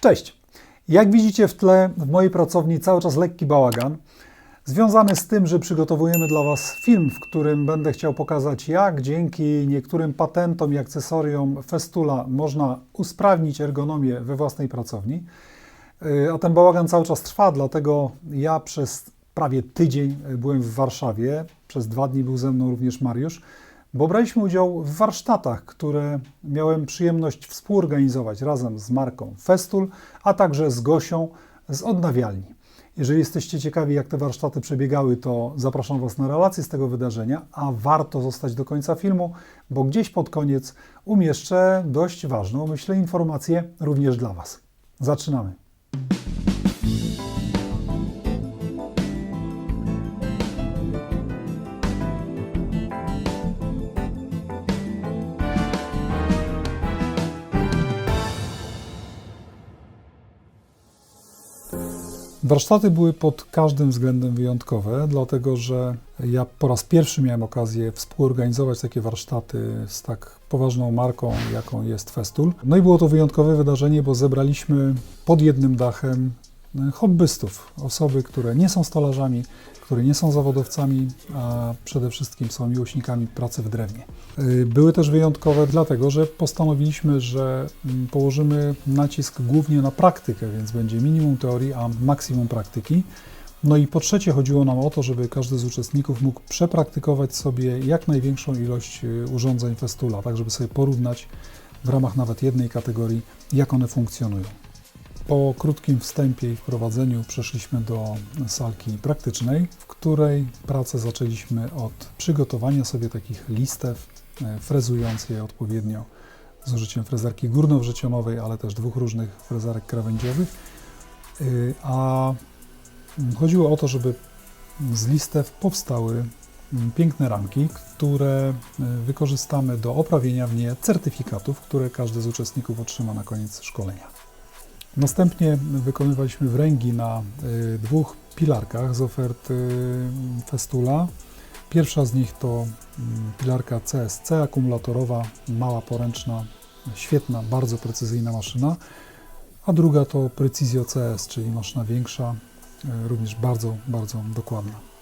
Cześć! Jak widzicie w tle w mojej pracowni cały czas lekki bałagan, związany z tym, że przygotowujemy dla Was film, w którym będę chciał pokazać, jak dzięki niektórym patentom i akcesoriom Festula można usprawnić ergonomię we własnej pracowni. Yy, A ten bałagan cały czas trwa, dlatego ja przez prawie tydzień byłem w Warszawie. Przez dwa dni był ze mną również Mariusz, bo braliśmy udział w warsztatach, które miałem przyjemność współorganizować razem z marką Festul, a także z Gosią z odnawialni. Jeżeli jesteście ciekawi, jak te warsztaty przebiegały, to zapraszam Was na relację z tego wydarzenia, a warto zostać do końca filmu, bo gdzieś pod koniec umieszczę dość ważną, myślę, informację również dla Was. Zaczynamy. Warsztaty były pod każdym względem wyjątkowe, dlatego że ja po raz pierwszy miałem okazję współorganizować takie warsztaty z tak poważną marką, jaką jest Festul. No i było to wyjątkowe wydarzenie, bo zebraliśmy pod jednym dachem hobbystów, osoby, które nie są stolarzami, które nie są zawodowcami, a przede wszystkim są miłośnikami pracy w drewnie. Y, Były też wyjątkowe dlatego, że postanowiliśmy, że mm, położymy nacisk głównie na praktykę, więc będzie minimum teorii, a maksimum praktyki. No i po trzecie chodziło nam o to, żeby każdy z uczestników mógł przepraktykować sobie jak największą ilość y, urządzeń Festula, tak żeby sobie porównać w ramach nawet jednej kategorii, jak one funkcjonują. Po krótkim wstępie i wprowadzeniu przeszliśmy do salki praktycznej, w której pracę zaczęliśmy od przygotowania sobie takich listew, e, frezując je odpowiednio z użyciem frezarki górnowrzecionowej, ale też dwóch różnych frezarek krawędziowych. Y, A chodziło o to, żeby z listew powstały mm, piękne ramki, które y, wykorzystamy do oprawienia w nie certyfikatów, które każdy z uczestników otrzyma na koniec szkolenia. Następnie wykonywaliśmy wręgi na y, dwóch pilarkach z ofert y, Festula. Pierwsza z nich to mm, pilarka CSC akumulatorowa, mała poręczna, świetna, bardzo precyzyjna maszyna, a druga to Precisio CS, czyli maszyna większa, y, również bardzo, bardzo dokładna.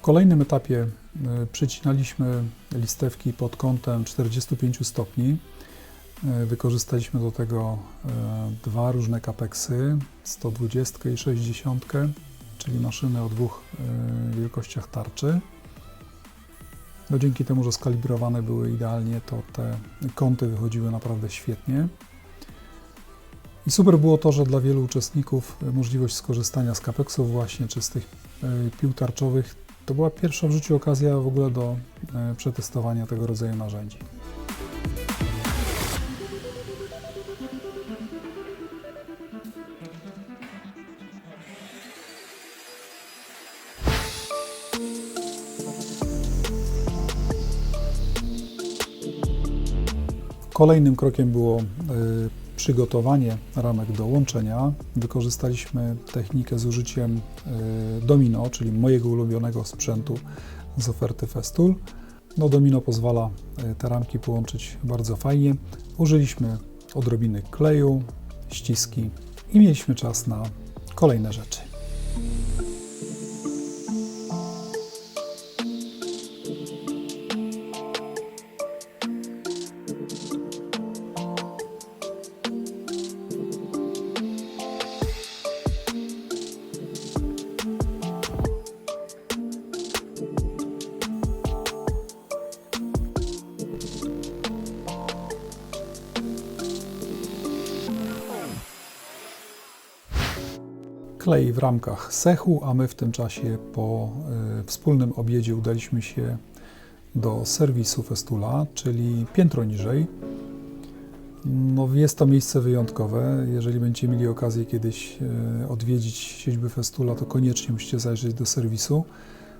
W kolejnym etapie y, przycinaliśmy listewki pod kątem 45 stopni. Y, Wykorzystaliśmy do tego y, dwa różne kapeksy, 120 i 60, czyli maszyny o dwóch wielkościach tarczy. No dzięki temu, że skalibrowane były idealnie, to te kąty wychodziły naprawdę świetnie. I super było to, że dla wielu uczestników możliwość skorzystania z kapeksów właśnie, czy z tych pił tarczowych, to była pierwsza w życiu okazja w ogóle do y, przetestowania tego rodzaju narzędzi. Kolejnym krokiem było y, przygotowanie ramek do łączenia. Wykorzystaliśmy technikę z użyciem y, domino, czyli mojego ulubionego sprzętu z oferty Festul. No, domino pozwala y, te ramki połączyć bardzo fajnie. Użyliśmy odrobiny kleju, ściski i mieliśmy czas na kolejne rzeczy. Klej w ramkach sechł, a my w tym czasie po y, wspólnym obiedzie udaliśmy się do serwisu Festula, czyli piętro niżej. No, jest to miejsce wyjątkowe. Jeżeli będziecie mieli okazję kiedyś y, odwiedzić siedzibę Festula, to koniecznie musicie zajrzeć do serwisu.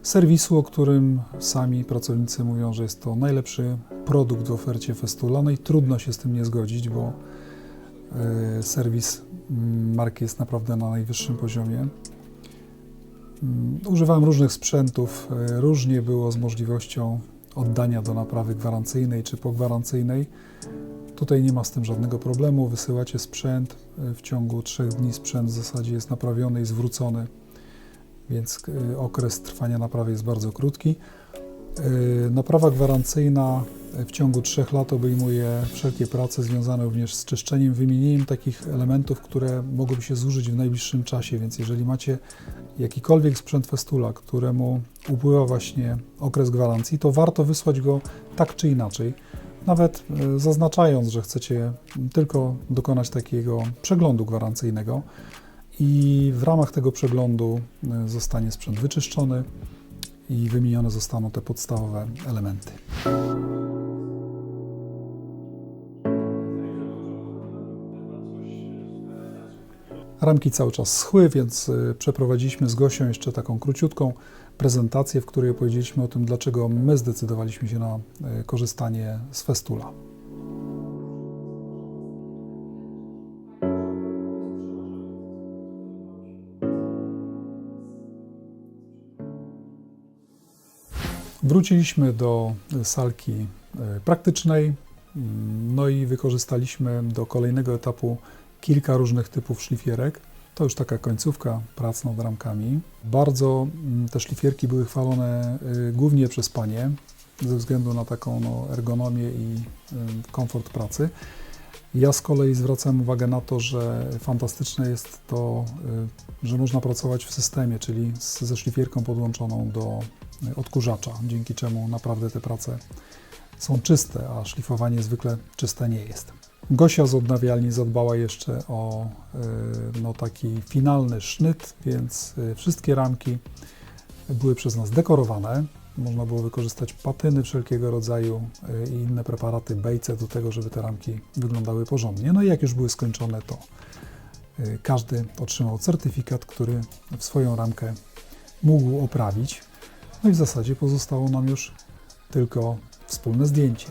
Serwisu, o którym sami pracownicy mówią, że jest to najlepszy produkt w ofercie Festula. No i trudno się z tym nie zgodzić, bo serwis Mm, Marki jest naprawdę na najwyższym poziomie. Mm, Używałem różnych sprzętów, e, różnie było z możliwością oddania do naprawy gwarancyjnej czy pogwarancyjnej. Tutaj nie ma z tym żadnego problemu. Wysyłacie sprzęt, e, w ciągu trzech dni sprzęt w zasadzie jest naprawiony i zwrócony, więc okres trwania naprawy jest bardzo krótki. Naprawa gwarancyjna w ciągu trzech lat obejmuje wszelkie prace związane również z czyszczeniem, wymienieniem takich elementów, które mogłyby się zużyć w najbliższym czasie, więc jeżeli macie jakikolwiek sprzęt Festula, któremu upływa właśnie okres gwarancji, to warto wysłać go tak czy inaczej, nawet e, zaznaczając, że chcecie tylko dokonać takiego przeglądu gwarancyjnego i w ramach tego przeglądu e, zostanie sprzęt wyczyszczony i wymienione zostaną te podstawowe elementy. Ramki cały czas schły, więc y, przeprowadziliśmy z Gosią jeszcze taką króciutką prezentację, w której opowiedzieliśmy o tym, dlaczego my zdecydowaliśmy się na y, korzystanie z Festula. Wróciliśmy do salki y, praktycznej, mm, no i wykorzystaliśmy do kolejnego etapu kilka różnych typów szlifierek. To już taka końcówka prac nad ramkami. Bardzo mm, te szlifierki były chwalone y, głównie przez panie ze względu na taką no, ergonomię i y, komfort pracy. Ja z kolei zwracam uwagę na to, że fantastyczne jest to, y, że można pracować w systemie, czyli ze szlifierką podłączoną do odkurzacza, dzięki czemu naprawdę te prace są czyste, a szlifowanie zwykle czyste nie jest. Gosia z odnawialni zadbała jeszcze o y, no, taki finalny sznyt, więc y, wszystkie ramki były przez nas dekorowane. Można było wykorzystać patyny wszelkiego rodzaju y, i inne preparaty, bejce do tego, żeby te ramki wyglądały porządnie. No i jak już były skończone, to każdy otrzymał certyfikat, który w swoją ramkę mógł oprawić. No i w zasadzie pozostało nam już tylko wspólne zdjęcie.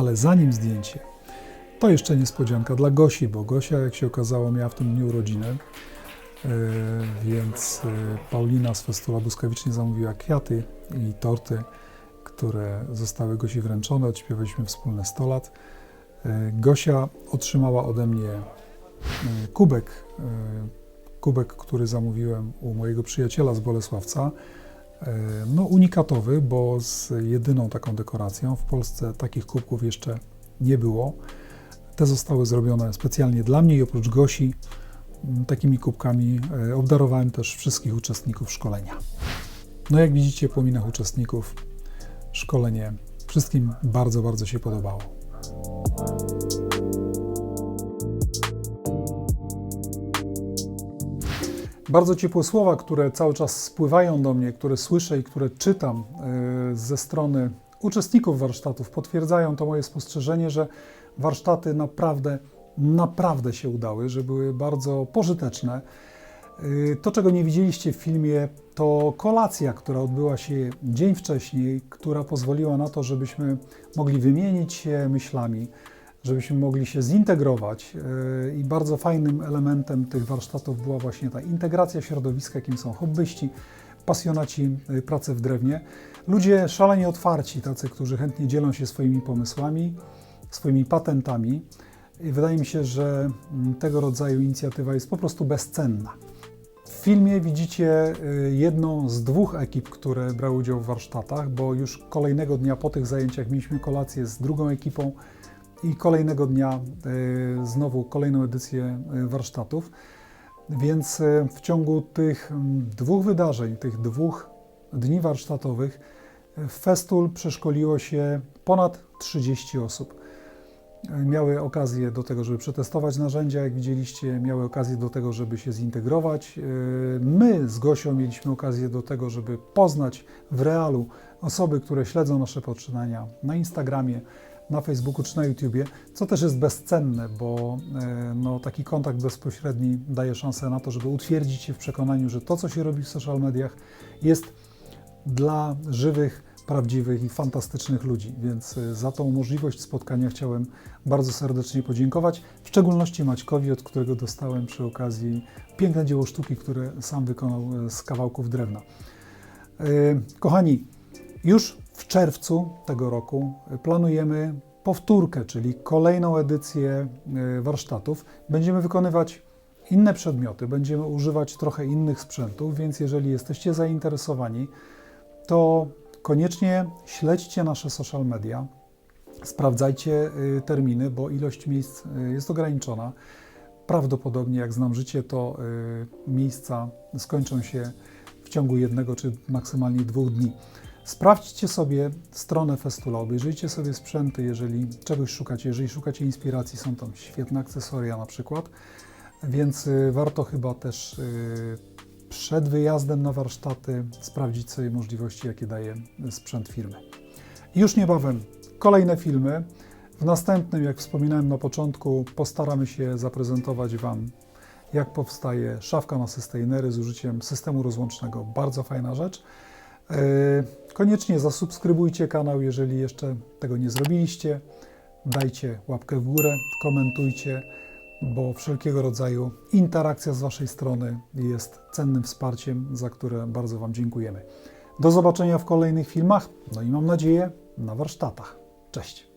Ale zanim zdjęcie, to jeszcze niespodzianka dla Gosi, bo Gosia, jak się okazało, miała w tym dniu urodziny, yy, więc yy, Paulina z Festula błyskawicznie zamówiła kwiaty i torty, które zostały Gosi wręczone. Odśpiewaliśmy wspólne 100 lat. Yy, Gosia otrzymała ode mnie kubek, kubek, który zamówiłem u mojego przyjaciela z Bolesławca. No, unikatowy, bo z jedyną taką dekoracją. W Polsce takich kubków jeszcze nie było. Te zostały zrobione specjalnie dla mnie i oprócz Gosi m, takimi kubkami e, obdarowałem też wszystkich uczestników szkolenia. No, jak widzicie po minach uczestników, szkolenie wszystkim bardzo, bardzo się podobało. Bardzo ciepłe słowa, które cały czas spływają do mnie, które słyszę i które czytam y, ze strony uczestników warsztatów, potwierdzają to moje spostrzeżenie, że warsztaty naprawdę, naprawdę się udały, że były bardzo pożyteczne. Y, To, czego nie widzieliście w filmie, to kolacja, która odbyła się dzień wcześniej, która pozwoliła na to, żebyśmy mogli wymienić się myślami, żebyśmy mogli się zintegrować. Yy, I bardzo fajnym elementem tych warsztatów była właśnie ta integracja środowiska, jakim są hobbyści, pasjonaci yy, pracy w drewnie. Ludzie szalenie otwarci, tacy, którzy chętnie dzielą się swoimi pomysłami, swoimi patentami. I wydaje mi się, że mm, tego rodzaju inicjatywa jest po prostu bezcenna. W filmie widzicie y, jedną z dwóch ekip, które brały udział w warsztatach, bo już kolejnego dnia po tych zajęciach mieliśmy kolację z drugą ekipą i kolejnego dnia y, znowu kolejną edycję y, warsztatów. Więc y, w ciągu tych dwóch wydarzeń, tych dwóch dni warsztatowych, w Festul przeszkoliło się ponad 30 osób. Miały okazję do tego, żeby przetestować narzędzia, jak widzieliście, miały okazję do tego, żeby się zintegrować. My z Gosią mieliśmy okazję do tego, żeby poznać w realu osoby, które śledzą nasze poczynania na Instagramie, na Facebooku czy na YouTubie, co też jest bezcenne, bo e, no, taki kontakt bezpośredni daje szansę na to, żeby utwierdzić się w przekonaniu, że to, co się robi w social mediach, jest dla żywych, prawdziwych i fantastycznych ludzi. Więc e, za tą możliwość spotkania chciałem bardzo serdecznie podziękować, w szczególności Maćkowi, od którego dostałem przy okazji piękne dzieło sztuki, które sam wykonał e, z kawałków drewna. Kochani, już w czerwcu tego roku planujemy powtórkę, czyli kolejną edycję e, warsztatów. Będziemy wykonywać inne przedmioty, będziemy używać trochę innych sprzętów, więc jeżeli jesteście zainteresowani, to koniecznie śledźcie nasze social media, sprawdzajcie y, terminy, bo ilość miejsc y, jest ograniczona. Prawdopodobnie, jak znam życie, to miejsca skończą się w ciągu jednego czy maksymalnie dwóch dni. Sprawdźcie sobie stronę Festula, obejrzyjcie sobie sprzęty, jeżeli czegoś szukacie, jeżeli szukacie inspiracji, są tam świetne akcesoria na przykład, więc y, warto chyba też y, przed wyjazdem na warsztaty sprawdzić sobie możliwości, jakie daje sprzęt firmy. Już niebawem kolejne filmy. W następnym, jak wspominałem na początku, postaramy się zaprezentować Wam, jak powstaje szafka na sustainery z użyciem systemu rozłącznego. Bardzo fajna rzecz. Koniecznie zasubskrybujcie kanał, jeżeli jeszcze tego nie zrobiliście. Dajcie łapkę w górę, komentujcie, bo wszelkiego rodzaju interakcja z Waszej strony jest cennym wsparciem, za które bardzo Wam dziękujemy. Do zobaczenia w kolejnych filmach, no i mam nadzieję na warsztatach. Cześć!